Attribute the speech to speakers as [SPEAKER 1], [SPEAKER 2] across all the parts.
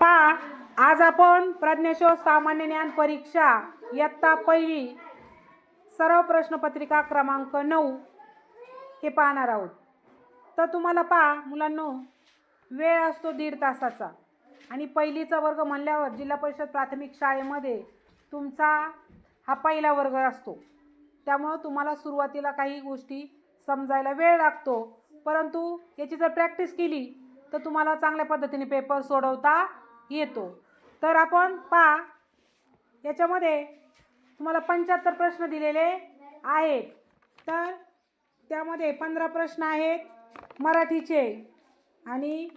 [SPEAKER 1] पा आज आपण प्रज्ञेश्वर सामान्य ज्ञान परीक्षा इयत्ता पहिली सर्व प्रश्नपत्रिका क्रमांक नऊ हे पाहणार आहोत. तर तुम्हाला पा मुलांनो वेळ असतो दीड तासाचा. आणि पहिलीचा वर्ग म्हणल्यावर जिल्हा परिषद प्राथमिक शाळेमध्ये तुमचा हा पहिला वर्ग असतो. त्यामुळं तुम्हाला सुरुवातीला काही गोष्टी समजायला वेळ लागतो. परंतु याची जर प्रॅक्टिस केली तर तुम्हाला चांगल्या पद्धतीने पेपर सोडवता येतो. तर आपण पा याच्यामध्ये तुम्हाला पंच्याहत्तर प्रश्न दिलेले आहेत. तर त्यामध्ये पंधरा प्रश्न आहेत मराठीचे आणि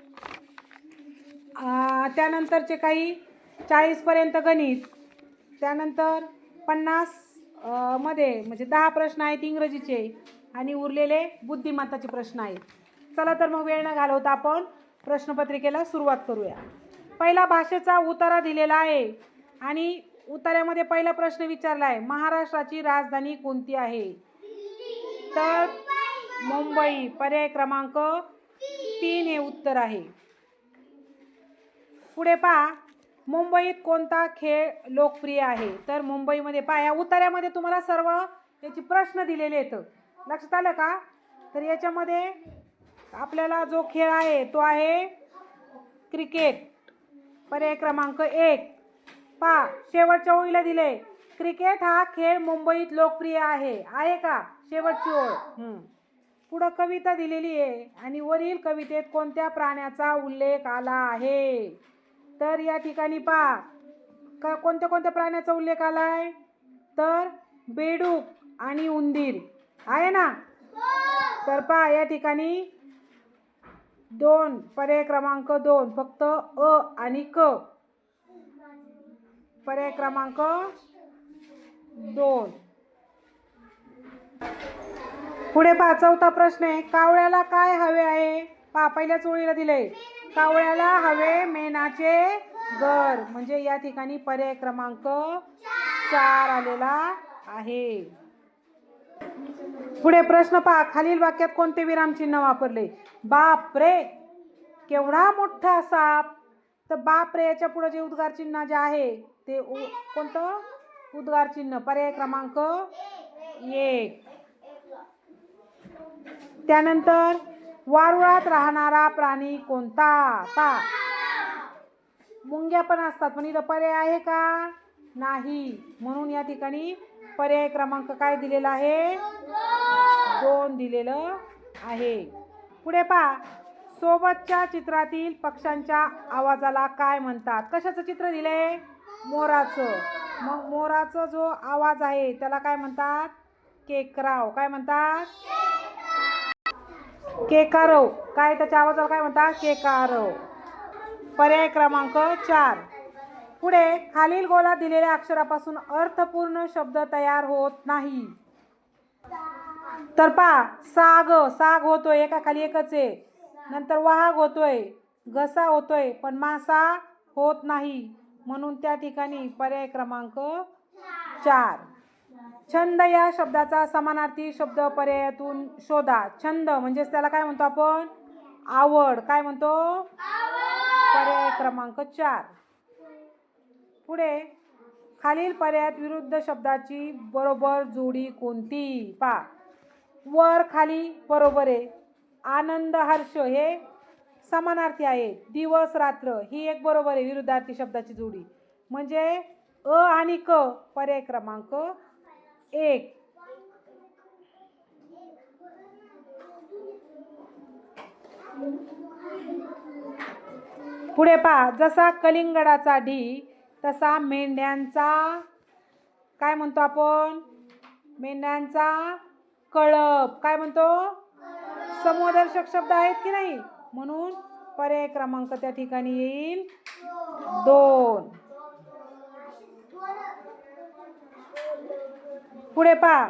[SPEAKER 1] त्यानंतरचे काही चाळीसपर्यंत गणित त्यानंतर पन्नासमध्ये म्हणजे दहा प्रश्न आहेत इंग्रजीचे आणि उरलेले बुद्धिमत्ताचे प्रश्न आहेत. चला तर मग वेळ न घालवता आपण प्रश्नपत्रिकेला सुरुवात करूया. पहिला भाषेचा उतारा दिलेला आहे. आणि उतार्यामध्ये पहिला प्रश्न विचारला आहे महाराष्ट्राची राजधानी कोणती आहे? तर मुंबई पर्याय क्रमांक तीन हे उत्तर आहे. पुढे पहा मुंबईत कोणता खेळ लोकप्रिय आहे? तर मुंबईमध्ये पहा या उतार्यामध्ये तुम्हाला सर्व याची प्रश्न दिलेले आहेत. लक्षात आलं का? तर याच्यामध्ये आपल्याला जो खेळ आहे तो आहे क्रिकेट. पर्याय क्रमांक एक. पहा शेवटच्या ओळीला दिले. क्रिकेट हा खेळ मुंबईत लोकप्रिय आहे. आहे का? शेवटची ओळ. पुढं कविता दिलेली आहे आणि वरील कवितेत कोणत्या प्राण्याचा उल्लेख आला आहे? तर या ठिकाणी पहा का कोणत्या कोणत्या प्राण्याचा उल्लेख आला आहे? तर बेडूक आणि उंदीर. आहे ना? तर पहा या ठिकाणी दोन. पर्याय क्रमांक दोन. फक्त अ आणि क. पर्याय क्रमांक दोन. पुढे पहा चौथा प्रश्न आहे. कावळ्याला काय हवे आहे? पहा पहिल्या चोळीला दिले. कावळ्याला हवे मेनाचे घर. म्हणजे या ठिकाणी पर्याय क्रमांक चार आलेला आहे. पुढे प्रश्न पहा. खालील वाक्यात कोणते विरामचिन्ह वापरले? बाप रे केवढा मोठा साप! तर बाप रे याच्यापुढे जे उद्गार चिन्ह जे आहे ते उ- कोणतं? उद्गार चिन्ह. पर्याय क्रमांक एक. त्यानंतर वारुळात राहणारा प्राणी कोणता? ता मुंग्या पण असतात पण इथं पर्याय आहे का? नाही. म्हणून या ठिकाणी पर्याय क्रमांक काय दिलेला आहे? दोन दिलेलं आहे. पुढे पहा. सोबतच्या चित्रातील पक्ष्यांच्या आवाजाला काय म्हणतात? कशाचं चित्र दिलंय? मोराचं. मग मोराचा जो आवाज आहे त्याला काय म्हणतात? केकराव. काय म्हणतात? केकारव. काय त्याच्या आवाजाला काय म्हणतात? केकारव. पर्याय क्रमांक चार. पुढे खालील गोलात दिलेल्या अक्षरापासून अर्थपूर्ण शब्द तयार होत नाही. तर पा साग साग होतोय एका खाली एकच. आहे नंतर वाहक होतोय घसा होतोय पण मासा होत नाही. म्हणून त्या ठिकाणी पर्याय क्रमांक चार. छंद या शब्दाचा समानार्थी शब्द पर्यायातून शोधा. छंद म्हणजेच त्याला काय म्हणतो आपण? आवड. काय म्हणतो? पर्याय क्रमांक चार. पुढे खालील पर्यायात विरुद्ध शब्दाची बरोबर जोडी कोणती? पा. वर खाली बरोबर. आहे आनंद हर्ष हे समानार्थी आहे. दिवस रात्र ही एक बरोबर आहे विरुद्धार्थी शब्दाची जोडी. म्हणजे अ आणि क पर्याय क्रमांक एक. पुढे पहा जसा कलिंगडाचा ढी तसा मेंढ्यांचा काय म्हणतो आपण? मेंढ्यांचा कळप. काय म्हणतो? समूहदर्शक शब्द आहेत की नाही? म्हणून पर्याय क्रमांक त्या ठिकाणी येईल. दोन. पुढे पा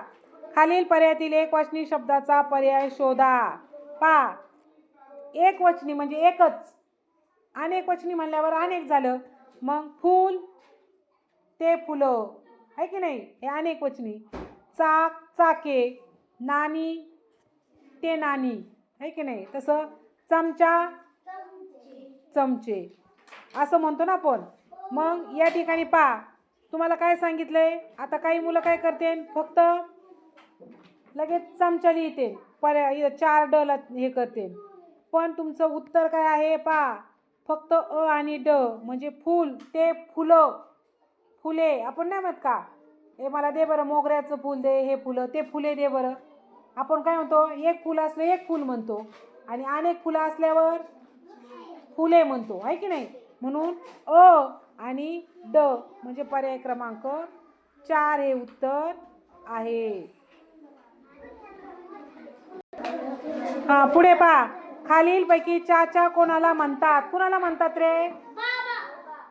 [SPEAKER 1] खालील पर्यायातील एक वचनी शब्दाचा पर्याय शोधा. पा एक वचनी म्हणजे एकच. अनेक वचनी म्हणल्यावर अनेक झालं. मग फूल ते फुलं आहे की नाही? हे अनेक वचनी. चाक चाके नाणी ते नानी आहे की नाही? तसं चमचा चमचे. असं म्हणतो ना आपण. मग या ठिकाणी पा तुम्हाला काय सांगितलंय? आता काही मुलं काय करते? फक्त लगेच चमचा लिहिते. पर्या चार डल हे करते. पण तुमचं उत्तर काय आहे? पा फक्त अ आणि ड म्हणजे फूल ते फुलं फुले. आपण नाही म्हणत का? हे मला दे बरं मोगऱ्याचं फूल दे हे फुलं ते फुले दे बरं. आपण काय म्हणतो? एक फुल असलं एक फूल म्हणतो. आणि अनेक फुलं असल्यावर फुले म्हणतो. आहे की नाही? म्हणून अ आणि ड म्हणजे पर्याय क्रमांक चार हे उत्तर आहे. हा पुढे पहा. खालीलपैकी चाचा कोणाला म्हणतात? कुणाला म्हणतात रे?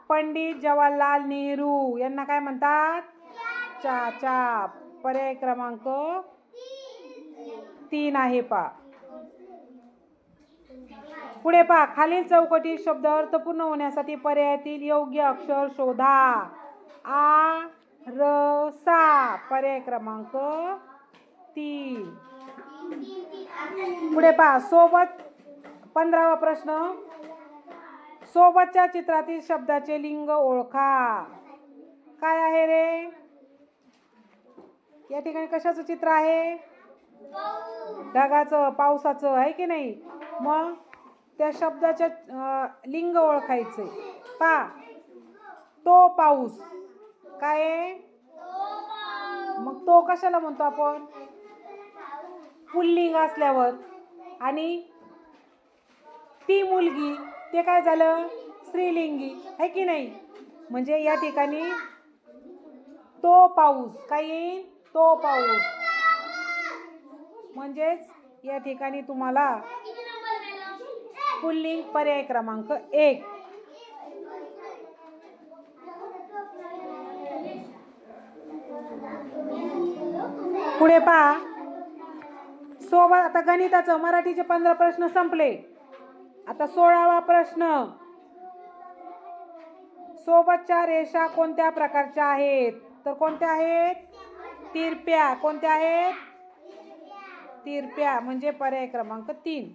[SPEAKER 1] पंडित जवाहरलाल नेहरू. यांना काय म्हणतात? चाचा. पर्याय क्रमांक तीन आहे पा. पुढे पहा खालील चौकटी शब्द अर्थपूर्ण होण्यासाठी पर्यायातील योग्य अक्षर शोधा. आ र सा. पर्याय क्रमांक तीन. पुढे पहा सोबत पंधरावा प्रश्न. सोबतच्या चित्रातील शब्दाचे लिंग ओळखा. काय आहे रे? या ठिकाणी कशाचं चित्र आहे? ढगाचं पावसाचं आहे की नाही? मग त्या शब्दाच्या लिंग ओळखायचे. पा. तो पाऊस. काय मग तो कशाला म्हणतो आपण? पुल्लिंग असल्यावर. आणि ती मुलगी ते काय झालं? स्त्रीलिंगी आहे की नाही? म्हणजे या ठिकाणी तो पाऊस काय येईल तो पाऊस. म्हणजेच या ठिकाणी तुम्हाला पुल्लिंग पर्याय क्रमांक एक. पुढे पहा. सोबत आता गणिताचं मराठीचे पंधरा प्रश्न संपले. आता सोळावा प्रश्न. सोबतच्या रेषा कोणत्या प्रकारच्या आहेत? तर कोणत्या आहेत? तिरप्या. कोणत्या आहेत? तिरप्या. म्हणजे पर्याय क्रमांक तीन.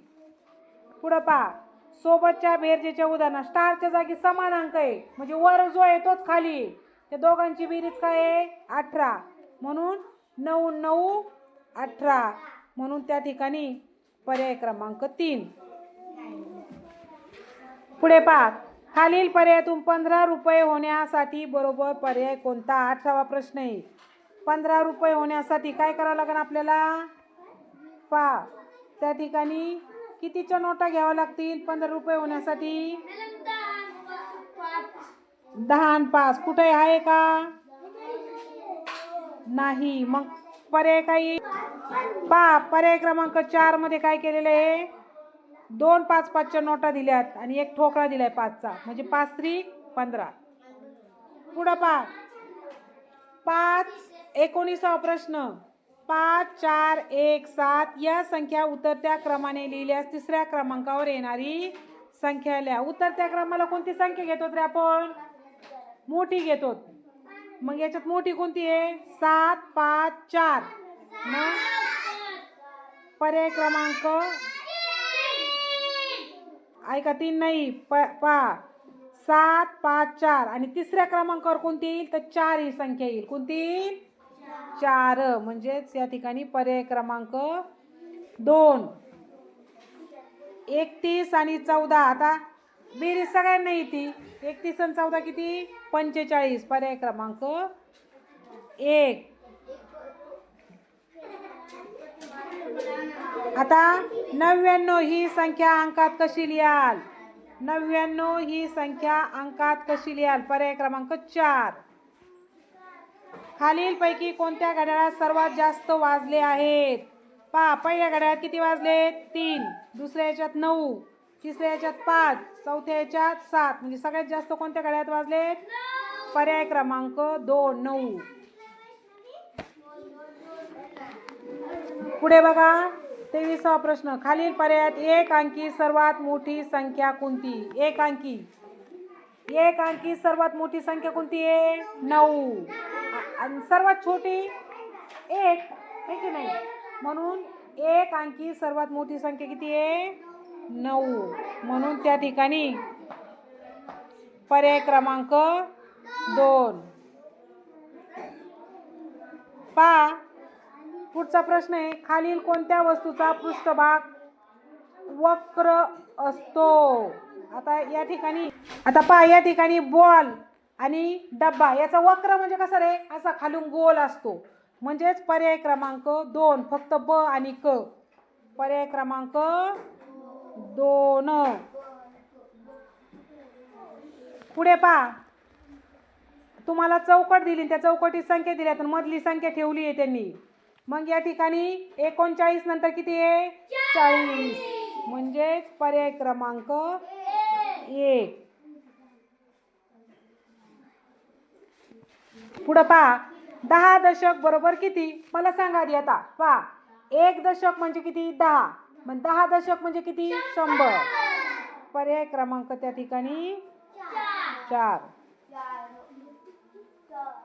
[SPEAKER 1] पुढं पहा. सोबतच्या बेरजेच्या उदाहरण. स्टारच्या जागी समान अंक आहे. म्हणजे वर जो आहे तोच खाली. त्या दोघांची बेरीज काय आहे? अठरा. म्हणून नऊ नऊ अठरा. म्हणून त्या ठिकाणी पर्याय क्रमांक तीन. पुढे पहा. खालील पर्यायातून पंधरा रुपये होण्यासाठी बरोबर पर्याय कोणता? अठरावा प्रश्न आहे. पंधरा रुपये होण्यासाठी काय करावं लागेल आपल्याला? पहा. त्या ठिकाणी कितीच्या नोटा घ्याव्या लागतील? पंधरा रुपये होण्यासाठी? दहा आणि पाच. कुठे आहे का? नाही. मग पर्याय काही पा पर्याय क्रमांक चारमध्ये काय केलेलं आहे? दोन पाच पाचच्या नोटा दिल्यात आणि एक ठोकळा दिलाय पाचचा. म्हणजे पाच त्री पंधरा. पुढं पा पाच एकोणीसावा प्रश्न. पाच चार एक सात या संख्या उतरत्या क्रमाने लिहिल्यास तिसऱ्या क्रमांकावर येणारी संख्या लिहा. उतरत्या क्रमाला कोणती संख्या घेतो रे आपण? मोठी घेतो. मग याच्यात मोठी कोणती आहे? सात पाच चार. मग? पर्याय क्रमांक ऐका तीन नाही प पा सात पाच चार. आणि तिसऱ्या क्रमांकावर कोणती येईल? तर चार ही संख्या येईल. कोणती येईल? चार. म्हणजेच या ठिकाणी पर्याय क्रमांक दोन. एकतीस आणि चौदा. आता बेरीज सगळ्यांना येते. एकतीस आणि चौदा किती? पंचेचाळीस. पर्याय क्रमांक एक. आता नव्याण्णव ही संख्या अंकात कशी लिहाल? नव्याण्णव ही संख्या अंकात कशी लिहाल? पर्याय क्रमांक चार. खालीलपैकी कोणत्या घड्याळात सर्वात जास्त वाजले आहेत? पहा पहिल्या घड्याळात किती वाजले? तीन. दुसऱ्या याच्यात नऊ. तिसऱ्या याच्यात पाच. चौथ्या याच्यात सात. म्हणजे सगळ्यात जास्त कोणत्या घड्याळात वाजले पर्याय क्रमांक दोन नऊ. पुढे बघा. तेवीसावा प्रश्न. खालील पर्यायात एक अंकी सर्वात मोठी संख्या कोणती? एक अंकी. एक अंकी सर्वात मोठी संख्या कोणती आहे? नऊ. आणि सर्वात छोटी? एक. आहे की नाही? म्हणून एक अंकी सर्वात मोठी संख्या किती आहे? नऊ. म्हणून त्या ठिकाणी पर्याय क्रमांक दोन. पा. पुढचा प्रश्न आहे खालील कोणत्या वस्तूचा पृष्ठभाग वक्र असतो? आता या ठिकाणी आता पहा या ठिकाणी बॉल आणि डब्बा याचा वक्र म्हणजे कसा रे? असा खालून गोल असतो. म्हणजेच पर्याय क्रमांक दोन फक्त ब आणि क. पर्याय क्रमांक दोन. पुढे पहा. तुम्हाला चौकट दिली त्या चौकटीत संख्या दिल्या तर मधली संख्या ठेवली आहे त्यांनी. मग या ठिकाणी एकोणचाळीस नंतर किती आहे? चाळीस. म्हणजेच पर्याय क्रमांक एक. पुढं पहा. दहा दशक बरोबर किती? मला सांगा आधी आता. पहा. एक दशक म्हणजे किती? दहा. मग दहा दशक म्हणजे किती? शंभर. पर्याय क्रमांक त्या ठिकाणी चार.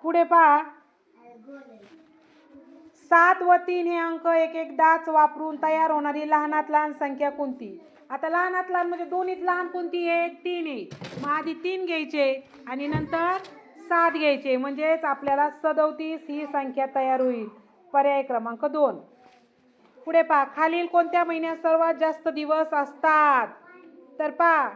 [SPEAKER 1] पुढे पहा. सात व तीन हे अंक एक एकदाच वापरून तयार होणारी लहानात लहान संख्या कोणती? आता लहानात लहान म्हणजे दोन्हीत लहान कोणती आहे? तीन आहे. मग आधी तीन घ्यायचे आणि नंतर सात घ्यायचे. म्हणजेच आपल्याला सदोतीस ही संख्या तयार होईल. पर्याय क्रमांक दोन. पुढे पहा. खालील कोणत्या महिन्यात सर्वात जास्त दिवस असतात? तर पहा.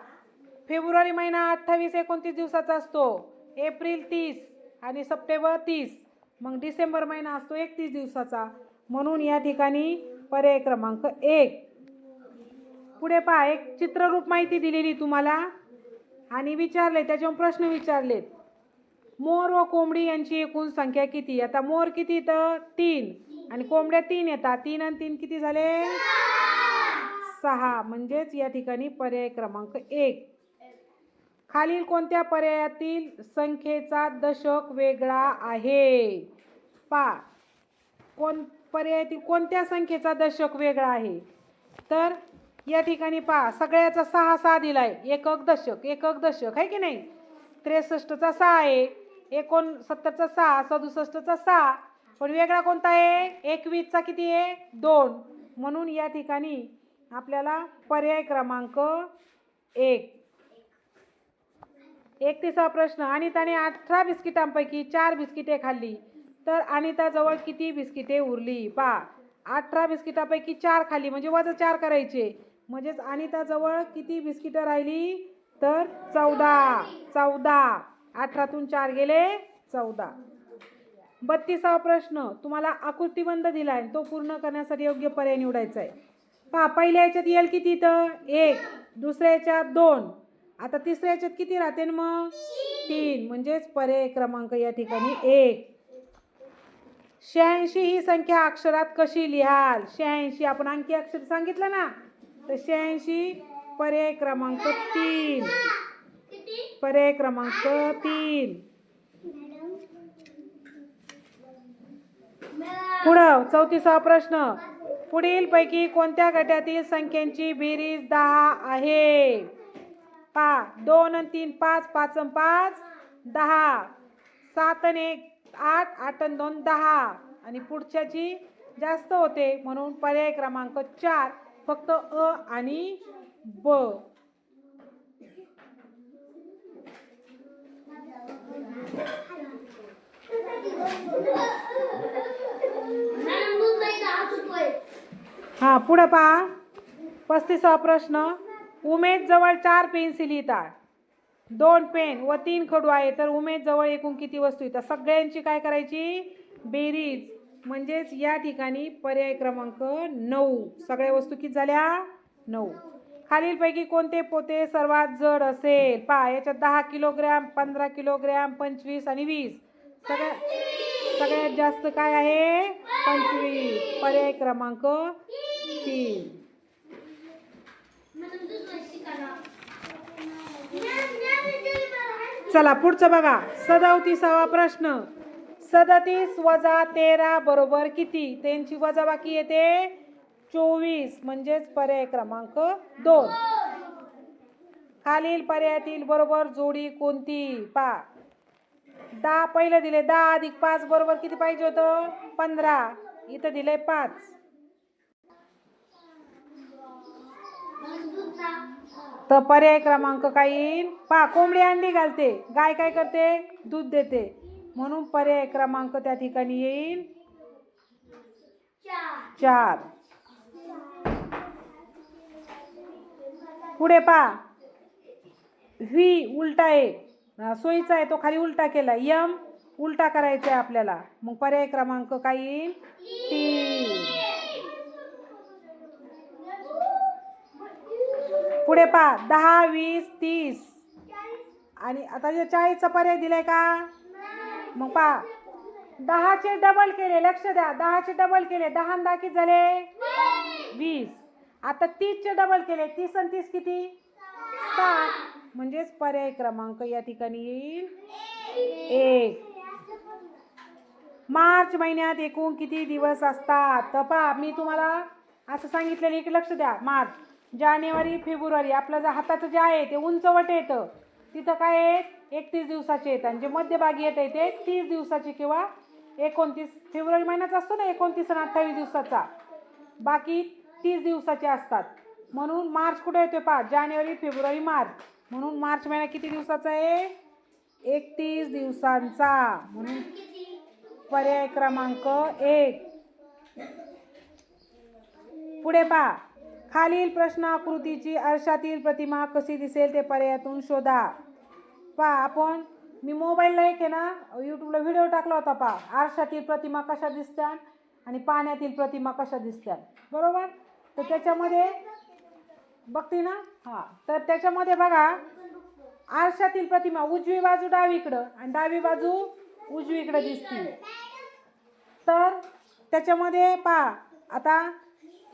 [SPEAKER 1] फेब्रुवारी महिना अठ्ठावीस एकोणतीस दिवसाचा असतो. एप्रिल तीस आणि सप्टेंबर तीस. मग डिसेंबर महिना असतो एकतीस दिवसाचा. म्हणून या ठिकाणी पर्याय क्रमांक एक. पुढे पहा एक चित्ररूप माहिती दिलेली तुम्हाला. आणि विचारले त्याच्यावर प्रश्न विचारलेत. मोर व कोंबडी यांची एकूण संख्या किती? आता मोर किती तर? तीन. आणि कोंबड्या तीन येतात. तीन आणि तीन किती झाले? सहा. म्हणजेच या ठिकाणी पर्याय क्रमांक एक. खालील कोणत्या पर्यायातील संख्येचा दशक वेगळा आहे? पा. कोण पर्यायातील कोणत्या संख्येचा दशक वेगळा आहे? तर या ठिकाणी पहा सगळ्याचा सहा सहा दिला आहे एकक दशक एकक दशक आहे की नाही? त्रेसष्टचा सहा आहे. एकोणसत्तरचा सहा सदुसष्टचा सहा. पण वेगळा कोणता आहे? एकवीसचा किती आहे? दोन. म्हणून या ठिकाणी आपल्याला पर्याय क्रमांक एक एकतीसा प्रश्न. अनिताने अठरा बिस्किटांपैकी चार बिस्किटे खाल्ली. तर अनिताजवळ किती बिस्किटे उरली? पा अठरा बिस्किटापैकी चार खाल्ली. म्हणजे वजा चार करायचे. म्हणजेच अनिताजवळ किती बिस्किटं राहिली? तर चौदा. चौदा. अठरातून चार गेले चौदा. बत्तीसावा प्रश्न. तुम्हाला आकृतीबंध दिला आहे तो पूर्ण करण्यासाठी योग्य पर्याय निवडायचा आहे. पहा पहिल्या याच्यात येईल किती तर एक. दुसऱ्या याच्यात दोन. आता तिसऱ्या याच्यात किती राहते ना मग? तीन. म्हणजेच पर्याय क्रमांक या ठिकाणी एक. शहाऐंशी ही संख्या अक्षरात कशी लिहाल? शहाऐंशी. आपण आणखी अक्षर सांगितलं ना? तर शहाऐंशी पर्याय क्रमांक तीन. पर्याय क्रमांक तीन. पुढं चौतीसा प्रश्न. पुढील पैकी कोणत्या गटातील संख्यांची बेरीज दहा आहे? पा दोन आणि तीन पाच पाच आणि पाच दहा. सात आणि एक आठ आठ आणि दोन दहा. आणि पुढच्याची जास्त होते म्हणून पर्याय क्रमांक चार फक्त अ आणि ब. हां पुढं पहा. पस्तीसावा प्रश्न. उमेद जवळ चार पेन्सिल येतात. दोन पेन व तीन खडू आहे तर उमेद जवळ एकूण किती वस्तू येतात सगळ्यांची काय करायची? बेरीज. म्हणजेच या ठिकाणी पर्याय क्रमांक नऊ. सगळ्या वस्तू किती झाल्या? नऊ. खालीलपैकी कोणते पोते सर्वात जड असेल? पहा याच्यात दहा किलोग्रॅम पंधरा किलोग्रॅम पंचवीस आणि वीस. सगळ्या सगळ्यात जास्त काय आहे? पंचवीस. पर्याय क्रमांक तीन. चला पुढचं बघा. सदोतीसावा प्रश्न. सदतीस वजा तेरा बरोबर किती? त्यांची वजाबाकी येते चोवीस. म्हणजेच पर्याय क्रमांक दोन. खालील पर्यायातील बरोबर जोडी कोणती? पा. दहा पहिलं दिले. दहा अधिक पाच बरोबर किती पाहिजे होतं? पंधरा. इथं दिले पाच. तर पर्याय क्रमांक काय येईल पहा कोंबडी अंडी घालते. गाय काय करते? दूध देते. म्हणून पर्याय क्रमांक त्या ठिकाणी येईल. चार. पुढे पा व्ही उलटा आहे. सोयीचा आहे. तो खाली उलटा केला. यम उलटा करायचा आहे आपल्याला. मग पर्याय क्रमांक काय येईल तीन. पुढे पहा दहा वीस तीस. आणि आता जे चाळीसचा पर्याय दिलाय का? मग पहा दहाचे डबल केले लक्ष द्या. दहाचे डबल केले दहा दहा किती झाले? वीस. आता तीसचे डबल केले तीस आणि तीस किती? सात. म्हणजेच पर्याय क्रमांक या ठिकाणी येईल. एक. मार्च महिन्यात एकूण किती दिवस असतात? तर पहा मी तुम्हाला असं सांगितलेलं एक लक्ष द्या. मार्च. जानेवारी फेब्रुवारी आपलं जे हाताचं जे आहे ते उंचवट येतं. तिथं काय आहेत एकतीस दिवसाचे येतं. आणि जे मध्यभागी येत आहे ते तीस दिवसाचे किंवा एकोणतीस फेब्रुवारी महिन्याचा असतो ना एकोणतीस आणि अठ्ठावीस दिवसाचा. बाकी तीस दिवसाचे असतात. म्हणून मार्च कुठे येतो पहा? जानेवारी फेब्रुवारी मार्च. म्हणून मार्च महिना किती दिवसाचा आहे? एकतीस दिवसांचा. म्हणून पर्याय क्रमांक एक. पुढे पहा. खालील प्रश्नाकृतीची आरशातील प्रतिमा कशी दिसेल ते पर्यायातून शोधा. पहा आपण मी मोबाईलला एक आहे ना यूट्यूबला व्हिडिओ टाकला होता पहा आरशातील प्रतिमा कशा दिसतात आणि पाण्यातील प्रतिमा कशा दिसतात बरोबर? तर त्याच्यामध्ये बघते ना? हां. तर त्याच्यामध्ये बघा आरशातील प्रतिमा उजवी बाजू डावीकडं आणि डावी बाजू उजवीकडं दिसते तर त्याच्यामध्ये पहा आता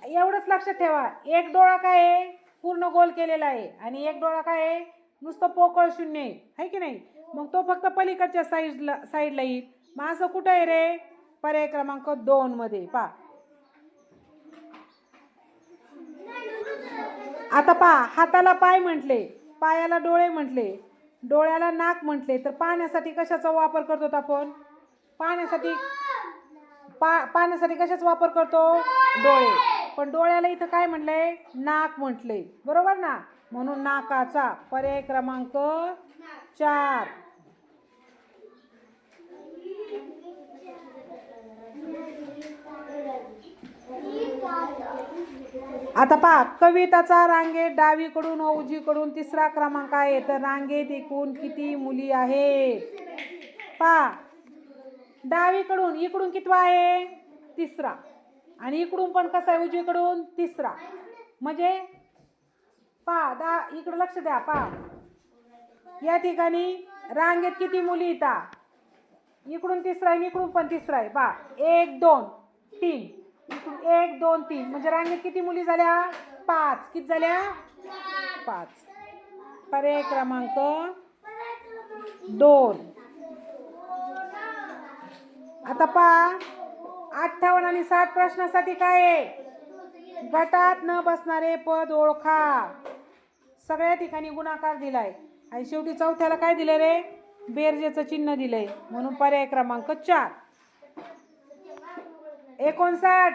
[SPEAKER 1] एवढंच लक्षात ठेवा. एक डोळा काय आहे? पूर्ण गोल केलेला आहे. आणि एक डोळा काय आहे? नुसतं पोकळ शून्य आहे. है की नाही? मग तो फक्त पलीकडच्या साईडला साईडला येईल. मग असं कुठं आहे रे? पर्याय क्रमांक दोन मध्ये. पहा. आता पहा हाताला पाय म्हटले पायाला डोळे म्हटले डोळ्याला नाक म्हटले तर पाण्यासाठी कशाचा वापर करतो आपण? पाण्यासाठी पा पाण्यासाठी कशाचा वापर करतो? डोळे. पण डोळ्याला इथं काय म्हटलंय नाक म्हटले बरोबर ना? म्हणून नाकाचा पर्याय क्रमांक चार. आता पहा कविताचा रांगेत डावीकडून औजीकडून तिसरा क्रमांक आहे. तर रांगेत एकूण किती मुली आहेत? पहा डावीकडून इकडून कितवा आहे? तिसरा. आणि इकडून पण कसा आहे उजवीकडून? तिसरा. म्हणजे पा दा इकडं लक्ष द्या पा. या ठिकाणी रांगेत किती मुली येतात इकडून तिसरा आहे इकडून पण तिसरा आहे. पा एक दोन तीन. इकडून एक दोन तीन. म्हणजे रांगेत किती मुली झाल्या? पाच. किती झाल्या? पाच. पर्याय क्रमांक दोन. आता पहा अठ्ठावन्न आणि साठ प्रश्नासाठी काय आहे? गटात न बसणारे पद ओळखा. सगळ्या ठिकाणी गुणाकार दिलाय. आणि शेवटी चौथ्याला काय दिलं रे? बेरजेचं चिन्ह दिलंय. म्हणून पर्याय क्रमांक चार. एकोणसाठ.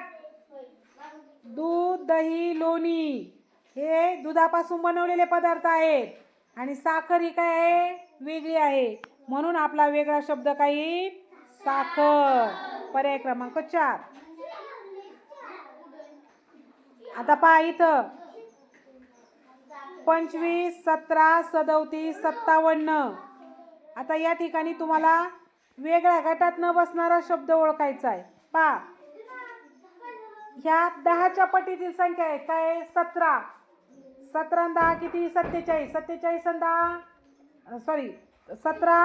[SPEAKER 1] दूध दही लोणी हे दुधापासून बनवलेले पदार्थ आहेत. आणि साखर ही काय आहे? वेगळी आहे. म्हणून आपला वेगळा शब्द काही साखर. पर्याय क्रमांक चार. आता पहा इथं. पंचवीस सतरा सदोतीस सत्तावन्न. आता या ठिकाणी तुम्हाला वेगळ्या गटात न बसणारा शब्द ओळखायचा आहे. पहा. ह्या दहाच्या पटीतील संख्या आहे काय सतरा. सतरा दहा किती? सत्तेचाळीस. सत्तेचाळीस दहा सॉरी सतरा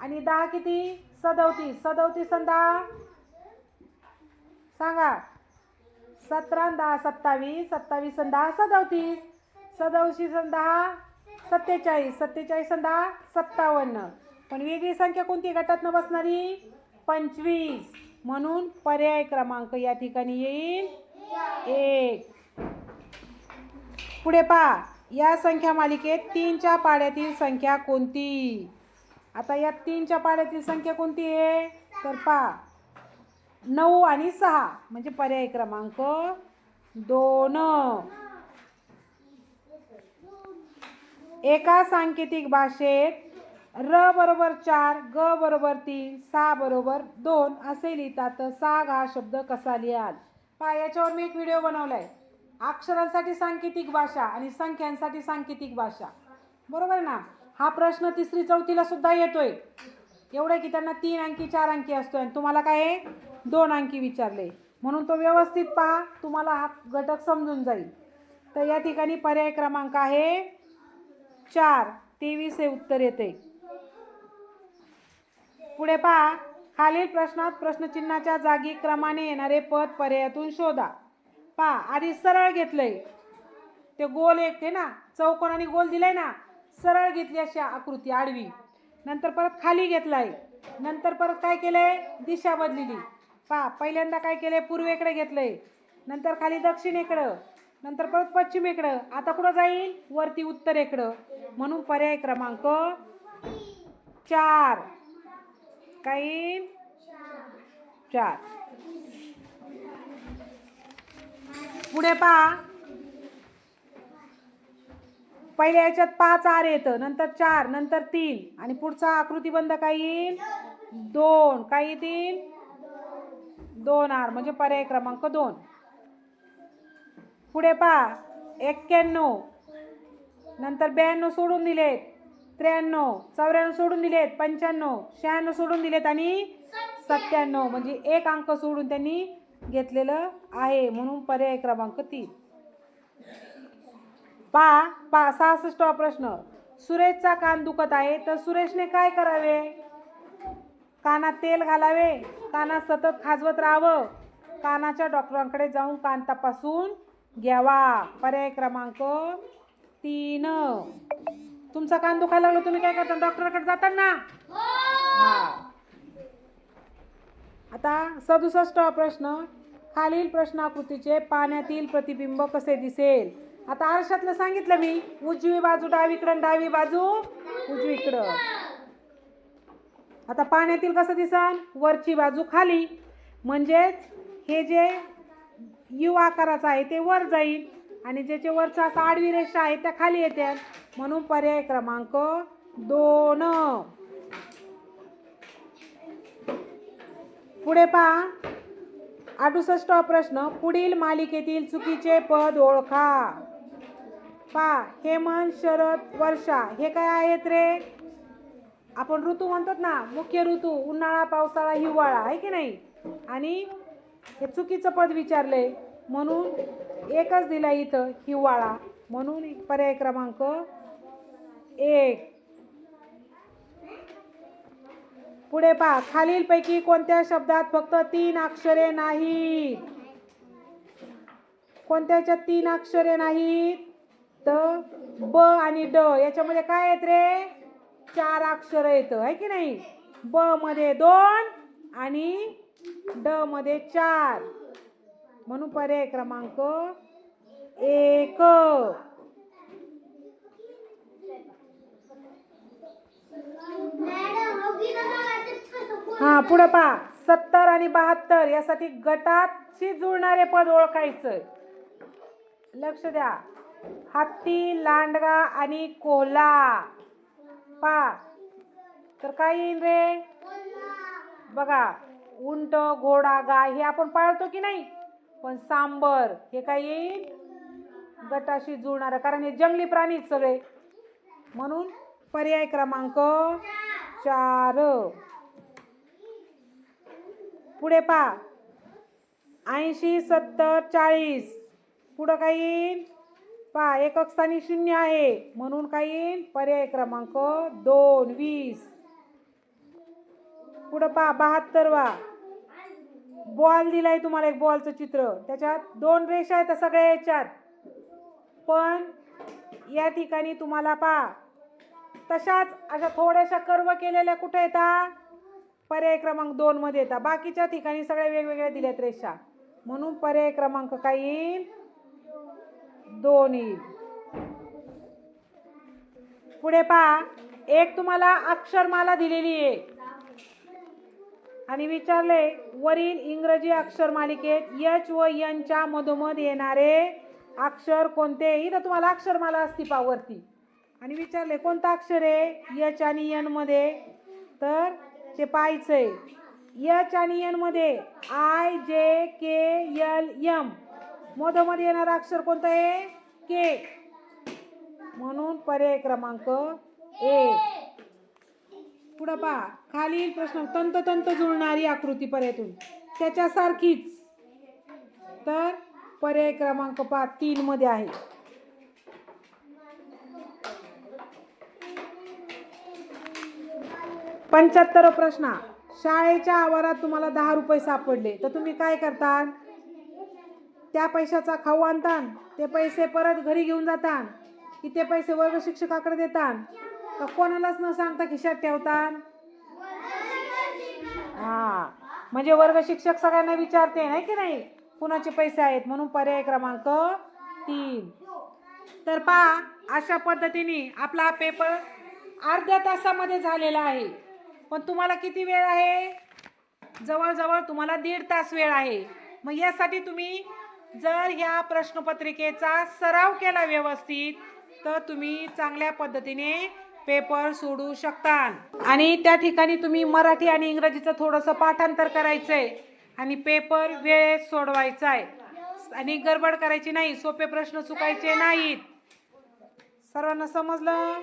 [SPEAKER 1] आणि दहा किती? सदोतीस. सदोतीस आणि दहा? सांगा. सतरा दहा सत्तावीस. सत्तावीस आणि दहा सदोतीस. सदोतीस आणि दहा सत्तेचाळीस. सत्तेचाळीस आणि दहा सत्तावन्न. पण वेगळी संख्या कोणती गटात न बसणारी? पंचवीस. म्हणून पर्याय क्रमांक या ठिकाणी येईल. एक. पुढे पहा. या संख्या मालिकेत तीनच्या पाड्यातील संख्या कोणती? आता या तीनच्या पाड्यातील संख्या कोणती आहे? तर पहा. नऊ आणि सहा. म्हणजे पर्याय क्रमांक दोन. एका सांकेतिक भाषेत र बरोबर चार ग बरोबर तीन सा बरोबर दोन असे लिहितात. तर साग हा शब्द कसा लिहाल? पहा याच्यावर मी एक व्हिडिओ बनवला आहे अक्षरांसाठी सांकेतिक भाषा आणि संख्यांसाठी सांकेतिक भाषा. बरोबर ना? हा प्रश्न तिसरी चौथीला सुद्धा येतोय. एवढं की त्यांना तीन अंकी चार अंकी असतोय आणि तुम्हाला काय आहे? दोन अंकी विचारले. म्हणून तो व्यवस्थित पहा तुम्हाला हा घटक समजून जाईल. तर या ठिकाणी पर्याय क्रमांक आहे चार. तेवीस हे उत्तर येते. पुढे पहा खालील प्रश्नात प्रश्नचिन्हाच्या जागी क्रमाने येणारे पद पर्यायातून शोधा. पहा आधी सरळ घेतलंय. ते गोल एक आहे ना चौकोन आणि गोल दिलाय ना सरळ घेतली अशी आकृती आडवी. नंतर परत खाली घेतलाय. नंतर परत काय केलंय? दिशा बदलेली. पहा पहिल्यांदा काय केलंय? पूर्वेकडे घेतलंय. नंतर खाली दक्षिणेकडं. नंतर परत पश्चिमेकडं. आता कुठं जाईल? वरती उत्तरेकडं. म्हणून पर्याय क्रमांक चार. काही चार. पुढे पहा. पहिल्या याच्यात पाच आर येतं नंतर चार नंतर तीन. आणि पुढचा आकृतीबंध काय येईल? दोन. काय येतील? दोन आर म्हणजे पर्याय क्रमांक दोन. पुढे पहा. एक्क्याण्णव. नंतर ब्याण्णव सोडून दिलेत. त्र्याण्णव. चौऱ्याण्णव सोडून दिलेत. पंच्याण्णव. शहाण्णव सोडून दिलेत आणि सत्त्याण्णव. म्हणजे एक अंक सोडून त्यांनी घेतलेलं आहे. म्हणून पर्याय क्रमांक तीन. पा पा सहासष्टवा प्रश्न. सुरेशचा कान दुखत आहे तर सुरेशने काय करावे? कानात तेल घालावे कानात सतत खाजवत राहावं. कानाच्या डॉक्टरांकडे जाऊन कान तपासून घ्यावा. पर्याय क्रमांक तीन. तुमचा कान दुखायला लागलं तुम्ही काय करता? डॉक्टरकडे जाता ना हा. आता सदुसष्टवा प्रश्न. खालील प्रश्नाकृतीचे पाण्यातील प्रतिबिंब कसे दिसेल? आता आरशातलं सांगितलं मी. उजवी बाजू डावीकडं डावी बाजू. उजवीकडं आता पाण्यातील कसं दिसन? वरची बाजू खाली. म्हणजेच हे जे यू आकाराचं आहे ते वर जाईल. आणि ज्याचे वरचा असा आडवी रेषा आहे त्या खाली येतात म्हणून पर्याय क्रमांक दोन. पुढे पहा. अडुसष्ट प्रश्न. पुढील मालिकेतील चुकीचे पद ओळखा. पा हेमंत शरद वर्षा. हे काय आहेत रे? आपण ऋतू म्हणतात ना मुख्य ऋतू उन्हाळा पावसाळा हिवाळा आहे की नाही? आणि हे चुकीचं पद विचारले म्हणून एकच दिला इथं हिवाळा. म्हणून पर्याय क्रमांक एक. पुढे पहा खालीलपैकी कोणत्या शब्दात फक्त तीन अक्षरे नाहीत? कोणत्याच्या तीन अक्षरे नाहीत? तर ब आणि ड याच्यामध्ये काय आहेत रे? चार अक्षर येतं आहे की नाही? ब मध्ये दोन आणि ड मध्ये चार. म्हणून पर्याय क्रमांक एक. हा पुढे पहा. सत्तर आणि बहात्तर यासाठी गटाशी जुळणारे पद ओळखायचं लक्ष द्या. हत्ती लांडगा आणि कोला. पा. तर काय येईल रे? बघा उंट घोडा गाय हे आपण पाळतो की नाही? पण सांबर हे काय येईल? गटाशी जुळणार. कारण हे जंगली प्राणी सगळे. म्हणून पर्याय क्रमांक चार. पुढे पा ऐंशी सत्तर चाळीस. पुढं काय येईल? पहा एकक स्थानी शून्य आहे. म्हणून काय येईल? पर्याय क्रमांक दोन वीस. पुढं पहा बहात्तर वा. बॉल दिलाय तुम्हाला एक बॉलचं चित्र. त्याच्यात दोन रेषा आहेत सगळ्या याच्यात. पण या ठिकाणी तुम्हाला पहा तशाच अशा थोड्याशा कर्व केलेल्या कुठे येतात पर्याय क्रमांक दोनमध्ये येतात बाकीच्या ठिकाणी सगळ्या वेगवेगळ्या दिल्यात रेषा. म्हणून पर्याय क्रमांक काय येईल? दोन येईल पुढे पहा. एक तुम्हाला अक्षरमाला दिलेली आहे. आणि विचारले वरील इंग्रजी अक्षर मालिकेत यच व यनच्या मधोमध येणारे अक्षर कोणते? इथं तुम्हाला अक्षरमाला असती पावरती आणि विचारले कोणतं अक्षर आहे? यच आणि यनमध्ये तर ते पाहायचं आहे यच आणि यनमध्ये आय जे के यल यम. मोदमध्ये येणारं अक्षर कोणतं आहे? के म्हणून पर्याय क्रमांक एक पुढं पहा. खालील प्रश्न. तंततंत जुळणारी आकृती पर्यातून त्याच्यासारखीच. तर पर्याय क्रमांक पाच तीन मध्ये आहे. पंच्याहत्तर प्रश्न. शाळेच्या आवारात तुम्हाला दहा रुपये सापडले. तर तुम्ही काय करता? त्या पैशाचा खाऊ आणतान ते पैसे परत घरी घेऊन जातान की ते पैसे वर्ग शिक्षकाकडे देतात का कोणालाच न सांगता खिशात ठेवतान? हा. म्हणजे वर्ग शिक्षक सगळ्यांना विचारते नाही की नाही? कुणाचे पैसे आहेत? म्हणून पर्याय क्रमांक तीन. तर पहा अशा पद्धतीने आपला हा पेपर अर्ध्या तासामध्ये झालेला आहे. पण तुम्हाला किती वेळ आहे? जवळजवळ तुम्हाला दीड तास वेळ आहे. मग यासाठी तुम्ही जर ह्या प्रश्नपत्रिकेचा सराव केला व्यवस्थित तर तुम्ही चांगल्या पद्धतीने पेपर सोडू शकता आणि त्या ठिकाणी तुम्ही मराठी आणि इंग्रजीचं थोडंसं पाठांतर करायचं आहे आणि पेपर वेळेत सोडवायचा आहे आणि गडबड करायची नाही सोपे प्रश्न चुकायचे नाहीत. सर्वांना समजलं?